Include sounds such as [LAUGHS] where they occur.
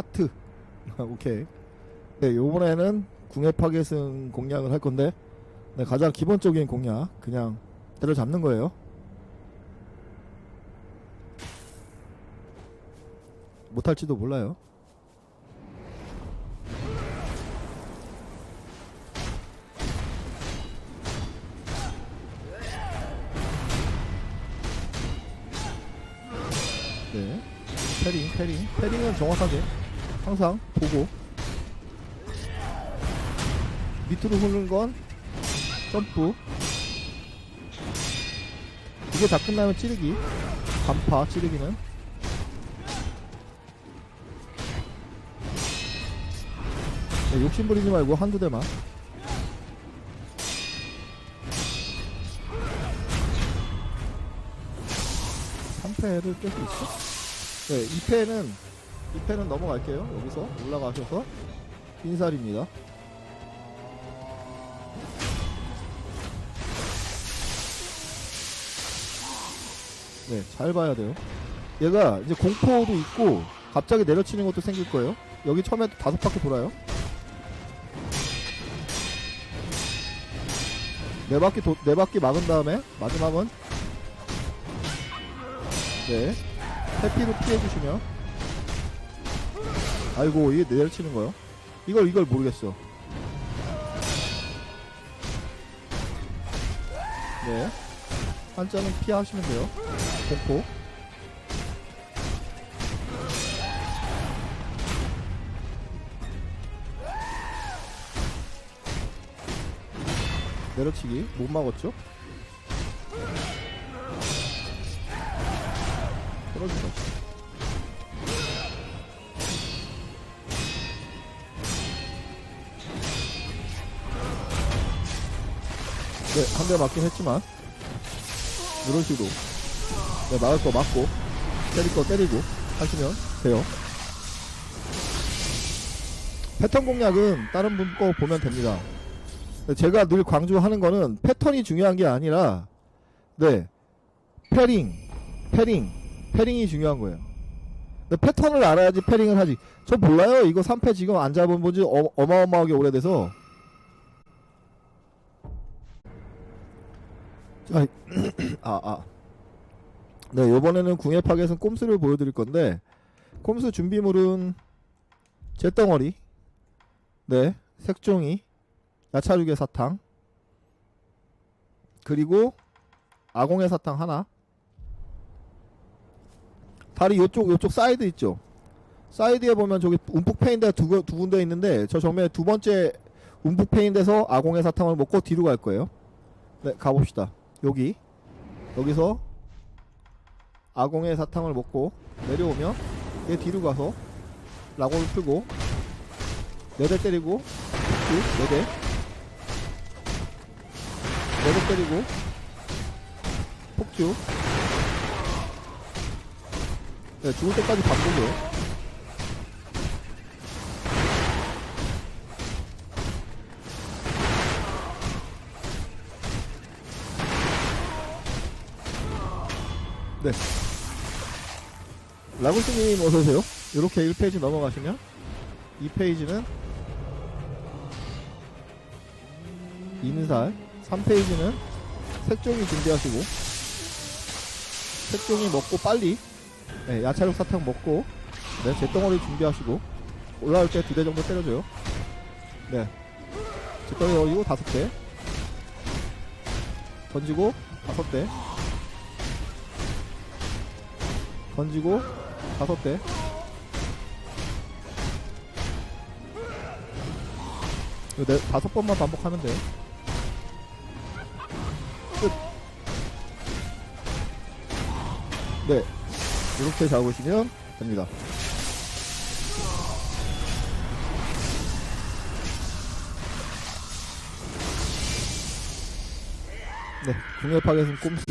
하트. [LAUGHS] 오케이. 네, 요번에는 궁의 파괴승 공략을 할 건데, 네, 가장 기본적인 공략, 그냥 때려잡는 거예요. 못할지도 몰라요. 네. 패링, 패링. 패링은 정확하게 항상 보고. 밑으로 흐르는 건 점프. 이게 다 끝나면 찌르기. 간파 찌르기는. 네, 욕심 부리지 말고 한두 대만. 삼패를 깰 수 있어? 네, 2패는 2패는 넘어갈게요. 여기서 올라가셔서 빈살입니다. 네, 잘 봐야 돼요. 얘가 이제 공포도 있고 갑자기 내려치는 것도 생길 거예요. 여기 처음에 다섯 바퀴 돌아요. 네 바퀴 도, 네 바퀴 막은 다음에 마지막은 네 해피로 피해 주시면 아이고 이게 내려치는 거요. 이걸 이걸 모르겠어. 네 한자는 피하시면 돼요. 공포. 내려치기 못 막았죠? 떨어지죠. 네, 한 대 맞긴 했지만 이런 식으로 네, 막을 거 막고 때릴 거 때리고 하시면 돼요. 패턴 공략은 다른 분 거 보면 됩니다. 네, 제가 늘 강조하는 거는 패턴이 중요한 게 아니라 네 패링 패링 패링이 중요한 거예요. 근데 패턴을 알아야지 패링을 하지. 저 몰라요. 이거 3패 지금 안 잡은 보지 어, 어마어마하게 오래돼서. 자, [CLEARS THROAT] 아, 아. 네, 요번에는 궁예 파괴선 꼼수를 보여드릴 건데, 꼼수 준비물은 잿덩어리, 네, 색종이, 야차육의 사탕, 그리고 아공의 사탕 하나, 다리 요쪽 요쪽 사이드 있죠. 사이드에 보면 저기 움푹 패인 데가 두, 구- 두 군데 있는데 저 정면에 두 번째 움푹 패인 데서 아공의 사탕을 먹고 뒤로 갈 거예요. 네, 가봅시다. 여기 여기서 아공의 사탕을 먹고 내려오면 얘 뒤로 가서 라고를 풀고 네 대 때리고 네 대. 네 대 때리고 폭주 네, 죽을 때까지 반복이요. 네. 라구스님 어서오세요. 이렇게 1페이지 넘어가시면 2페이지는 인살 3페이지는 색종이 준비하시고 색종이 먹고 빨리 네, 야채로 사탕 먹고 네, 잿덩어리 준비하시고 올라올 때 두 대 정도 때려줘요. 네, 잿덩어리 올리고 다섯 대 던지고 다섯 대 던지고 다섯 대 이거 네, 다섯 번만 반복하면 돼요. 끝. 네, 이렇게 잡으시면 됩니다. 네, 파괴승 꼼수